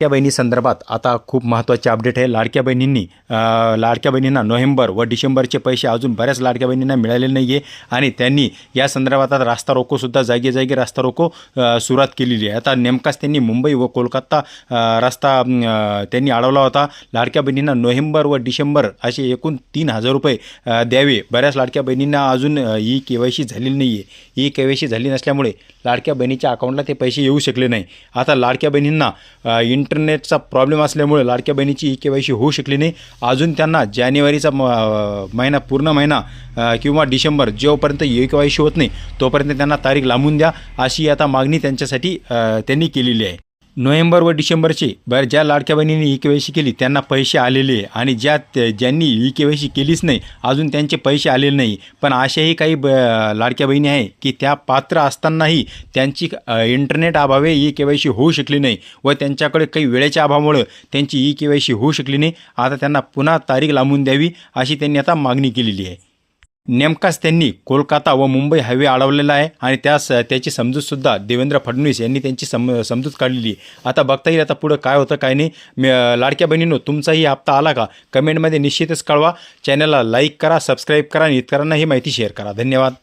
लाडक्या बहिणी संदर्भात आता खूप महत्त्वाचे अपडेट आहे. लाडक्या बहिणींनी लाडक्या बहिणींना नोव्हेंबर व डिसेंबरचे पैसे अजून बऱ्याच लाडक्या बहिणींना मिळालेले नाही आहे आणि त्यांनी या संदर्भात आता रास्ता रोकोसुद्धा जागी जागी रास्ता रोको सुरुवात केलेली आहे. आता नेमकाच त्यांनी मुंबई व कोलकाता रस्ता त्यांनी अडवला होता. लाडक्या बहिणींना नोव्हेंबर व डिसेंबर असे एकूण तीन हजार रुपये द्यावे. बऱ्याच लाडक्या बहिणींना अजून ई के वाय सी झालेली नाही आहे ई के वाय सी झाली नसल्यामुळे लाडक्या बहिणीच्या अकाउंटला ते पैसे येऊ शकले नाही. आता लाडक्या बहिणींना इन इंटरनेटचा प्रॉब्लेम असल्यामुळे लाडक्या बहिणीची ई के वाय सी होऊ शकली नाही. अजून त्यांना जानेवारीचा महिना पूर्ण महिना किंवा डिसेंबर जोपर्यंत ई के वाय सी होत नाही तोपर्यंत त्यांना तारीख लांबून द्या अशी आता मागणी त्यांच्यासाठी त्यांनी केलेली आहे. नोव्हेंबर व डिसेंबरचे बरं ज्या लाडक्या बहिणींनी ई के वाय सी केली त्यांना पैसे आलेले आहे. आणि ज्या ज्यांनी ई के वाय सी केलीच नाही अजून त्यांचे पैसे आलेले नाही. पण अशाही काही ब लाडक्या बहिणी आहे की त्या पात्र असतानाही त्यांची इंटरनेट अभावे ई के वाय सी होऊ शकली नाही व त्यांच्याकडे काही वेळेच्या अभावामुळं त्यांची ई के वाय सी होऊ शकली नाही. आता त्यांना पुन्हा तारीख लांबून द्यावी अशी त्यांनी आता मागणी केलेली आहे. नेमकाच त्यांनी कोलकाता व मुंबई हायवे अडवलेला आहे आणि त्यास त्याची समजूतसुद्धा देवेंद्र फडणवीस यांनी त्यांची सम समजूत काढलेली आता बघता येईल आता पुढं काय होतं काय नाही. मी लाडक्या बहिणींनो तुमचाही हप्ता आला का? कमेंटमध्ये निश्चितच कळवा. चॅनलला लाईक करा सबस्क्राईब करा आणि इतरांना ही माहिती शेअर करा. धन्यवाद.